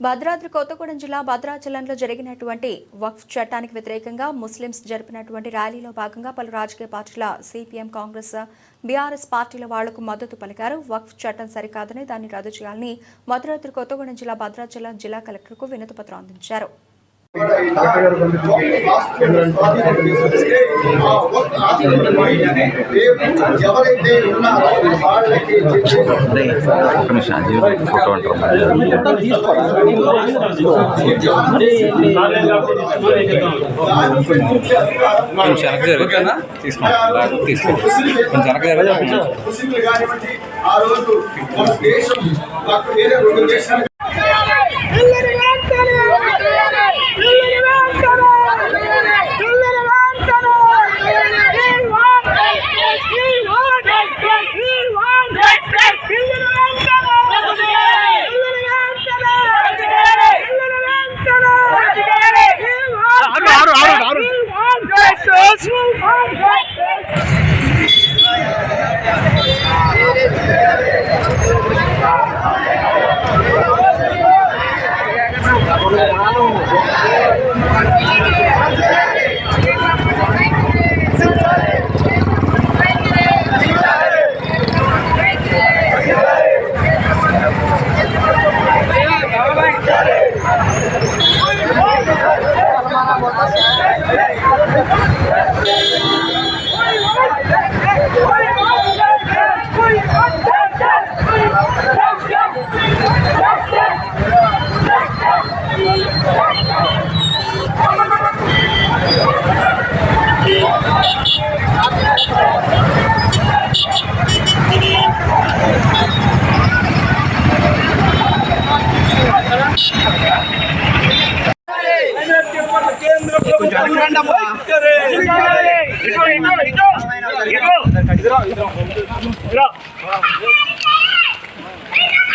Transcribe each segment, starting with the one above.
భద్రాద్రి కొత్తగూడెం జిల్లా భద్రాచలంలో జరిగినటువంటి వక్ఫ్ చట్టానికి వ్యతిరేకంగా ముస్లింస్ జరిపినటువంటి ర్యాలీలో భాగంగా పలు రాజకీయ పార్టీల సిపిఎం కాంగ్రెస్ బీఆర్ఎస్ పార్టీల వాళ్ళకు మద్దతు పలికారు. వక్ఫ్ చట్టం సరికాదని దాన్ని రద్దు చేయాలని భద్రాద్రి కొత్తగూడెం జిల్లా భద్రాచలం జిల్లా కలెక్టర్కు వినతిపత్రం అందించారు. అందించారు ఎవరైతే ఉన్నారో వాళ్ళకి ఒక్క నిమిషం అజీవ్ ఫోటో అంటారు కొంచెం వెనక్కి జరుగుతుందా తీసుకోండి తీసుకోండి కొంచెం వెనక్కి జరగదు ముస్లింలు కానివ్వండి ఆ రోజు మన దేశం మాకు వేరే రెండు దేశాలు sexual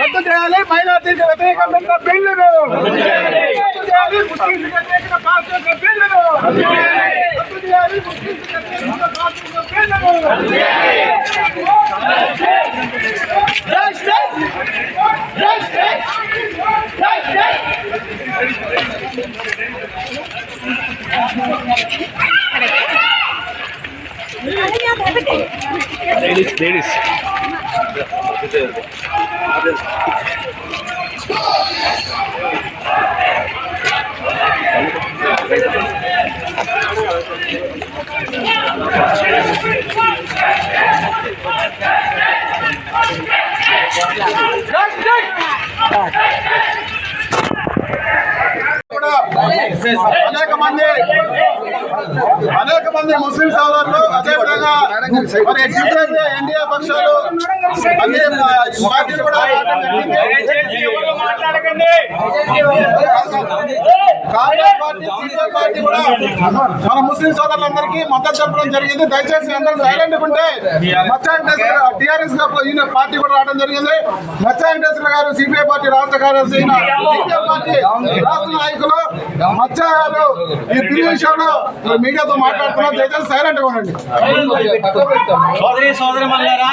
రద్దు చేయాలి మైనార్టీకి వ్యతిరేకమైన బిల్లును రద్దు చేయాలి బిల్లును రద్దు వ్యతిరేకమైన పార్టీ యొక్క బిల్లును leite deles. Beleza. అదేవిధంగా మరి డిఫరెంట్ ఎన్డీఏ పక్షాలు అన్ని పార్టీలు కూడా రావడం జరిగింది. కాంగ్రెస్ పార్టీ సిపిఎం పార్టీ కూడా మన ముస్లిం సోదరులందరికీ మద్దతు తెలపడం జరిగింది. దయచేసి అందరూ సైలెంట్ ఉంటే మచ్చా వెంకటేశ్వర టిఆర్ఎస్ పార్టీ కూడా రావడం జరిగింది. మచ్చా వెంకటేశ్వర గారు సిపిఐ పార్టీ రాష్ట్ర కార్యదర్శి పార్టీ రాష్ట్ర నాయకులు మచ్చా గారు ఈ బిల్లు విషయంలో మీడియాతో మాట్లాడుతున్నారు. దయచేసి సైలెంట్గా ఉండండి. సోదరి సోదరి మల్లారా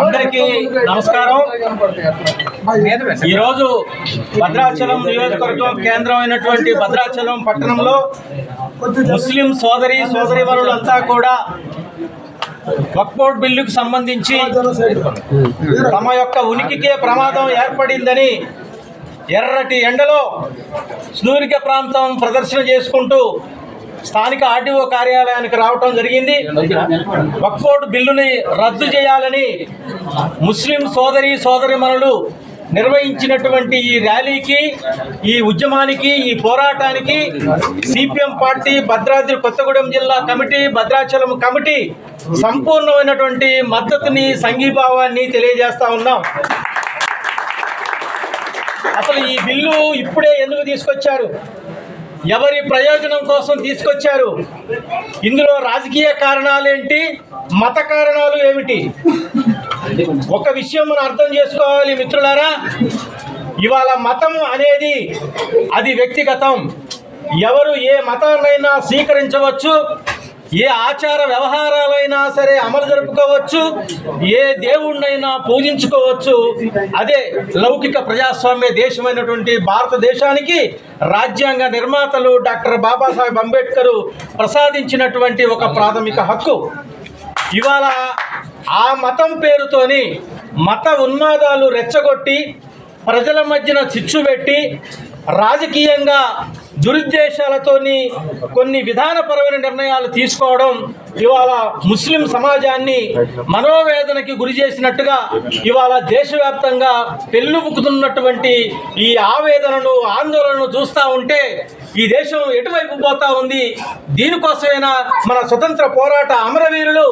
అందరికీ నమస్కారం. ఈరోజు భద్రాచలం నియోజకవర్గం కేంద్రం అయినటువంటి భద్రాచలం పట్టణంలో ముస్లిం సోదరి సోదరి వరులంతా కూడా వక్బోర్డ్ బిల్లుకు సంబంధించి తమ యొక్క ఉనికికే ప్రమాదం ఏర్పడిందని ఎర్రటి ఎండలో స్నూరిక ప్రాంతం ప్రదర్శన చేసుకుంటూ స్థానిక ఆర్డీఓ కార్యాలయానికి రావటం జరిగింది. వక్ఫోర్డ్ బిల్లుని రద్దు చేయాలని ముస్లిం సోదరి సోదరిమణులు నిర్వహించినటువంటి ఈ ర్యాలీకి ఈ ఉద్యమానికి ఈ పోరాటానికి సిపిఎం పార్టీ భద్రాద్రి కొత్తగూడెం జిల్లా కమిటీ భద్రాచలం కమిటీ సంపూర్ణమైనటువంటి మద్దతుని సంఘీభావాన్ని తెలియజేస్తా ఉన్నాం. అసలు ఈ బిల్లు ఇప్పుడే ఎందుకు తీసుకొచ్చారు? ఎవరి ప్రయోజనం కోసం తీసుకొచ్చారు? ఇందులో రాజకీయ కారణాలేంటి? మత కారణాలు ఏమిటి? ఒక విషయం మనం అర్థం చేసుకోవాలి మిత్రులారా. ఇవాళ మతం అనేది అది వ్యక్తిగతం. ఎవరు ఏ మతాన్నైనా స్వీకరించవచ్చు. ఏ ఆచార వ్యవహారాలైనా సరే అమలు జరుపుకోవచ్చు ఏ దేవుణ్ణైనా పూజించుకోవచ్చు అదే లౌకిక ప్రజాస్వామ్య దేశమైనటువంటి భారతదేశానికి రాజ్యాంగ నిర్మాతలు డాక్టర్ బాబాసాహెబ్ అంబేద్కర్ ప్రసాదించినటువంటి ఒక ప్రాథమిక హక్కు. ఇవాళ ఆ మతం పేరుతోని మత ఉన్మాదాలు రెచ్చగొట్టి ప్రజల మధ్యన చిచ్చు పెట్టి రాజకీయంగా దురుద్దేశాలతోని కొన్ని విధానపరమైన నిర్ణయాలు తీసుకోవడం ఇవాళ ముస్లిం సమాజాన్ని మనోవేదనకి గురి చేసినట్టుగా ఇవాళ దేశవ్యాప్తంగా పెళ్ళుబుకుతున్నటువంటి ఈ ఆవేదనను ఆందోళనను చూస్తూ ఉంటే ఈ దేశం ఎటువైపు పోతా ఉంది? దీనికోసమైనా మన స్వతంత్ర పోరాట అమరవీరులు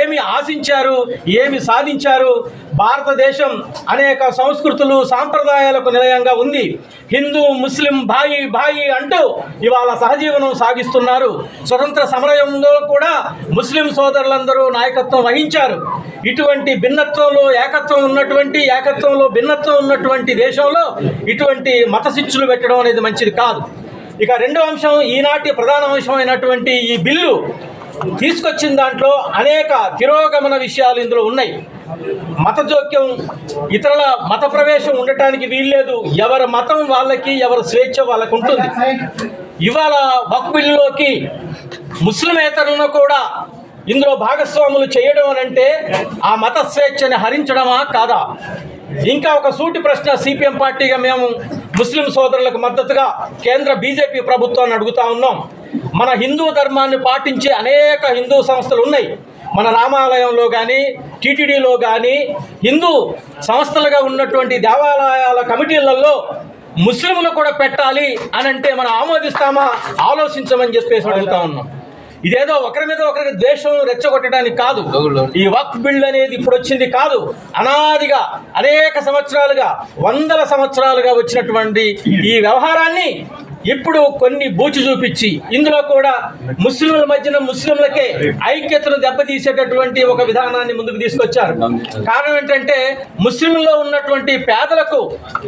ఏమి ఆశించారు? ఏమి సాధించారు? భారతదేశం అనేక సంస్కృతులు సాంప్రదాయాలకు నిలయంగా ఉంది. హిందూ ముస్లిం భాయి భాయి అంటూ ఇవాళ సహజీవనం సాగిస్తున్నారు. స్వతంత్ర సమరయంలో కూడా ముస్లిం సోదరులందరూ నాయకత్వం వహించారు. ఇటువంటి భిన్నత్వంలో ఏకత్వం ఉన్నటువంటి ఏకత్వంలో భిన్నత్వం ఉన్నటువంటి దేశంలో ఇటువంటి మత శిక్షలు పెట్టడం అనేది మంచిది కాదు. ఇక రెండో అంశం ఈనాటి ప్రధాన అంశం అయినటువంటి ఈ బిల్లు. తీసుకొచ్చిన దాంట్లో అనేక తిరోగమన విషయాలు ఇందులో ఉన్నాయి. మత జోక్యం ఇతరుల మత ప్రవేశం ఉండటానికి వీల్లేదు. ఎవరి మతం వాళ్ళకి ఎవరి స్వేచ్ఛ వాళ్ళకు ఉంటుంది. ఇవాళ వక్బిల్లోకి ముస్లిమేతరులను కూడా ఇందులో భాగస్వాములు చేయడం అని అంటే ఆ మత స్వేచ్ఛని హరించడమా కాదా? ఇంకా ఒక సూటి ప్రశ్న సిపిఎం పార్టీగా మేము ముస్లిం సోదరులకు మద్దతుగా కేంద్ర బీజేపీ ప్రభుత్వాన్ని అడుగుతా ఉన్నాం. మన హిందూ ధర్మాన్ని పాటించే అనేక హిందూ సంస్థలు ఉన్నాయి. మన రామాలయంలో కానీ టీటీడీలో కానీ హిందూ సంస్థలుగా ఉన్నటువంటి దేవాలయాల కమిటీలలో ముస్లింలు కూడా పెట్టాలి అని అంటే మనం ఆమోదిస్తామా? ఆలోచించమని చెప్పేసి అడుగుతా ఉన్నాం. ఇదేదో ఒకరి మీద ఒకరికి ద్వేషం రెచ్చగొట్టడానికి కాదు. ఈ వక్ బిల్డ్ అనేది ఇప్పుడు వచ్చింది కాదు. అనాదిగా అనేక సంవత్సరాలుగా వందల సంవత్సరాలుగా వచ్చినటువంటి ఈ వ్యవహారాన్ని ఇప్పుడు కొన్ని బూచి చూపించి ఇందులో కూడా ముస్లింల మధ్యన ముస్లింలకే ఐక్యతను దెబ్బతీసేటటువంటి ఒక విధానాన్ని ముందుకు తీసుకొచ్చారు. కారణం ఏంటంటే ముస్లింలో ఉన్నటువంటి పేదలకు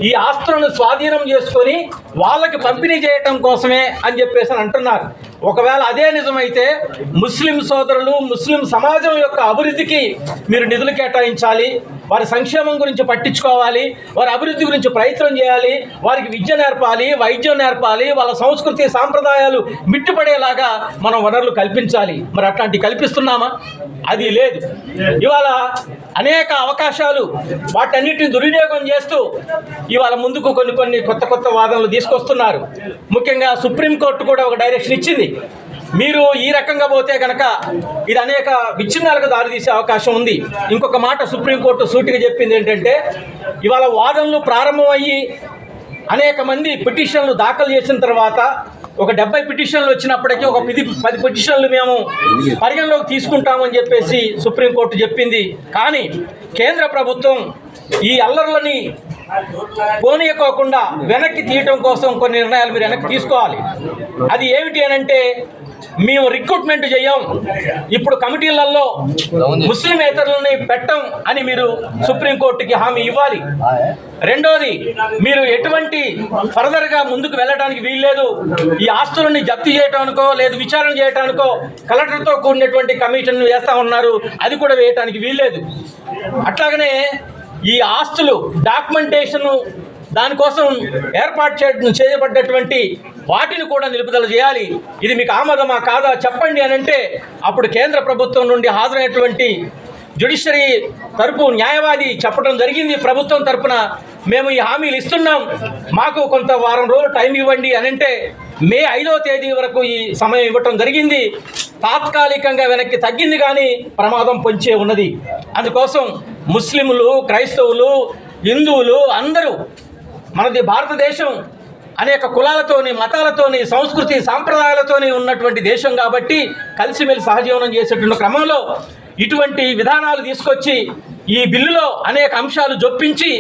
ఈ ఆస్తులను స్వాధీనం చేసుకొని వాళ్ళకి పంపిణీ చేయటం కోసమే అని చెప్పేసి అంటున్నారు. ఒకవేళ అదే నిజమైతే ముస్లిం సోదరులు ముస్లిం సమాజం యొక్క అభివృద్ధికి మీరు నిధులు కేటాయించాలి వారి సంక్షేమం గురించి పట్టించుకోవాలి వారి అభివృద్ధి గురించి ప్రయత్నం చేయాలి వారికి విద్య నేర్పాలి వైద్యం నేర్పాలి వాళ్ళ సంస్కృతి సాంప్రదాయాలు మిట్టుపడేలాగా మనం వనరులు కల్పించాలి. మరి అట్లాంటి కల్పిస్తున్నామా? అది లేదు. ఇవాళ అనేక అవకాశాలు వాటన్నిటిని దుర్వినియోగం చేస్తూ ఇవాళ ముందుకు కొన్ని కొన్ని కొత్త కొత్త వాదనలు తీసుకొస్తున్నారు. ముఖ్యంగా సుప్రీంకోర్టు కూడా ఒక డైరెక్షన్ ఇచ్చింది. మీరు ఈ రకంగా పోతే కనుక ఇది అనేక విచ్ఛిన్నాలకు దారితీసే అవకాశం ఉంది. ఇంకొక మాట సుప్రీంకోర్టు సూటిగా చెప్పింది ఏంటంటే ఇవాళ వాదనలు ప్రారంభమయ్యి అనేక మంది పిటిషన్లు దాఖలు చేసిన తర్వాత ఒక డెబ్బై పిటిషన్లు వచ్చినప్పటికీ ఒక పది పది పిటిషన్లు మేము పరిగణలోకి తీసుకుంటామని చెప్పేసి సుప్రీంకోర్టు చెప్పింది. కానీ కేంద్ర ప్రభుత్వం ఈ అల్లర్లని పోనీయకోకుండా వెనక్కి తీయటం కోసం కొన్ని నిర్ణయాలు మీరు వెనక్కి తీసుకోవాలి. అది ఏమిటి అని అంటే మేము రిక్రూట్మెంట్ చేయం. ఇప్పుడు కమిటీలలో ముస్లిమేతరులని పెట్టం అని మీరు సుప్రీంకోర్టుకి హామీ ఇవ్వాలి. రెండోది మీరు ఎటువంటి ఫర్దర్గా ముందుకు వెళ్ళడానికి వీల్లేదు. ఈ ఆస్తులని జప్తు చేయటానికో లేదు విచారణ చేయటానికో కలెక్టర్తో కూడినటువంటి కమిషన్ వేస్తా ఉన్నారు. అది కూడా వేయటానికి వీల్లేదు. అట్లాగనే ఈ ఆస్తులు డాక్యుమెంటేషన్ దానికోసం ఏర్పాటు చేయబడ్డటువంటి వాటిని కూడా నిలుపుదల చేయాలి. ఇది మీకు ఆమోదమా కాదా చెప్పండి అని అంటే అప్పుడు కేంద్ర ప్రభుత్వం నుండి హాజరైనటువంటి జ్యుడిషరీ తరపు న్యాయవాది చెప్పడం జరిగింది. ప్రభుత్వం తరపున మేము ఈ హామీలు ఇస్తున్నాం. మాకు కొంత వారం రోజులు టైం ఇవ్వండి అని అంటే మే ఐదో తేదీ వరకు ఈ సమయం ఇవ్వటం జరిగింది. తాత్కాలికంగా వెనక్కి తగ్గింది కానీ ప్రమాదం పొంచే ఉన్నది. అందుకోసం ముస్లింలు క్రైస్తవులు హిందువులు అందరూ మనది భారతదేశం అనేక కులాలతోని మతాలతోని సంస్కృతి సాంప్రదాయాలతోని ఉన్నటువంటి దేశం కాబట్టి కలిసిమెలిసి సహజీవనం చేసేటువంటి క్రమంలో ఇటువంటి విధానాలు తీసుకొచ్చి ఈ బిల్లులో అనేక అంశాలు జొప్పించి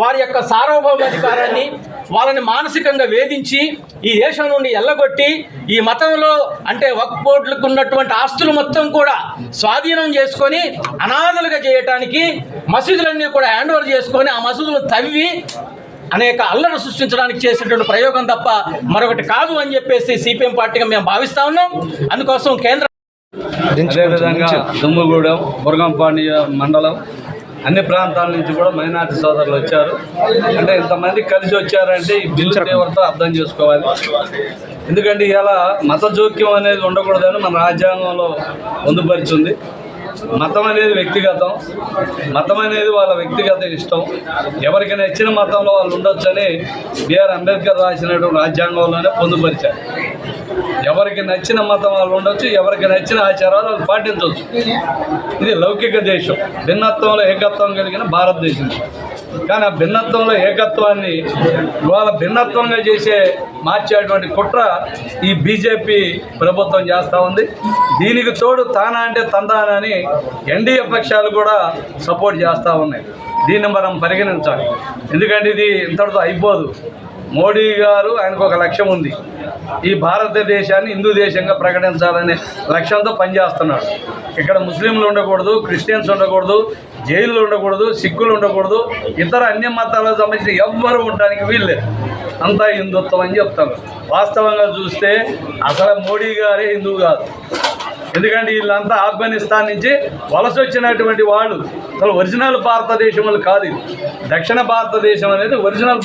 వారి యొక్క సార్వభౌమాధికారాన్ని వాళ్ళని మానసికంగా వేధించి ఈ దేశం నుండి ఎల్లగొట్టి ఈ మతంలో అంటే వక్ బోర్డులకు ఉన్నటువంటి ఆస్తులు మొత్తం కూడా స్వాధీనం చేసుకొని అనాథలుగా చేయటానికి మసీదులన్నీ కూడా హ్యాండ్ ఓవర్ చేసుకొని ఆ మసీదులు తవ్వి అనేక అల్లరి సృష్టించడానికి చేసేటువంటి ప్రయోగం తప్ప మరొకటి కాదు అని చెప్పేసి సిపిఎం పార్టీగా మేము భావిస్తా ఉన్నాం. అందుకోసం కేంద్ర అదేవిధంగా దుమ్ముగూడెం బురగంపాండి మండలం అన్ని ప్రాంతాల నుంచి కూడా మైనార్టీ సోదరులు వచ్చారు. అంటే ఇంతమంది కలిసి వచ్చారంటే ఈ బిల్లు తీవ్రత అర్థం చేసుకోవాలి. ఎందుకంటే ఇలా మత జోక్యం అనేది ఉండకూడదని మన రాజ్యాంగంలో పొందుపరిచింది మతం అనేది వ్యక్తిగతం. మతం అనేది వాళ్ళ వ్యక్తిగత ఇష్టం. ఎవరికి నచ్చిన మతంలో వాళ్ళు ఉండొచ్చని బిఆర్ అంబేద్కర్ రాసినటువంటి రాజ్యాంగంలోనే పొందుపరిచారు. ఎవరికి నచ్చిన మతం వాళ్ళు ఉండొచ్చు ఎవరికి నచ్చిన ఆచారాలు వాళ్ళు పాటించవచ్చు. ఇది లౌకిక దేశం. భిన్నత్వంలో ఏకత్వం కలిగిన భారతదేశం. కానీ ఆ భిన్నత్వంలో ఏకత్వాన్ని ఇవాళ భిన్నత్వంగా చేసే మార్చేటువంటి కుట్ర ఈ బీజేపీ ప్రభుత్వం చేస్తూ ఉంది. దీనికి తోడు తానా అంటే తందానా అని ఎన్డీఏ పక్షాలు కూడా సపోర్ట్ చేస్తూ ఉన్నాయి. దీన్ని మనం పరిగణించాలి. ఎందుకంటే ఇది ఇంతటితో అయిపోదు. మోడీ గారు ఆయనకు ఒక లక్ష్యం ఉంది. ఈ భారతదేశాన్ని హిందూ దేశంగా ప్రకటించాలనే లక్ష్యంతో పనిచేస్తున్నాడు ఇక్కడ ముస్లింలు ఉండకూడదు క్రిస్టియన్స్ ఉండకూడదు జైలు ఉండకూడదు సిక్కులు ఉండకూడదు ఇతర అన్య మతాలకు సంబంధించిన ఎవ్వరు ఉండడానికి వీల్లేదు. అంతా హిందుత్వం అని చెప్తాను. వాస్తవంగా చూస్తే అసలు మోడీ గారే హిందువు కాదు. ఎందుకంటే వీళ్ళంతా ఆఫ్ఘనిస్తాన్ నుంచి వలస వచ్చినటువంటి వాళ్ళు. అసలు ఒరిజినల్ భారతదేశం కాదు దక్షిణ భారతదేశం అనేది ఒరిజినల్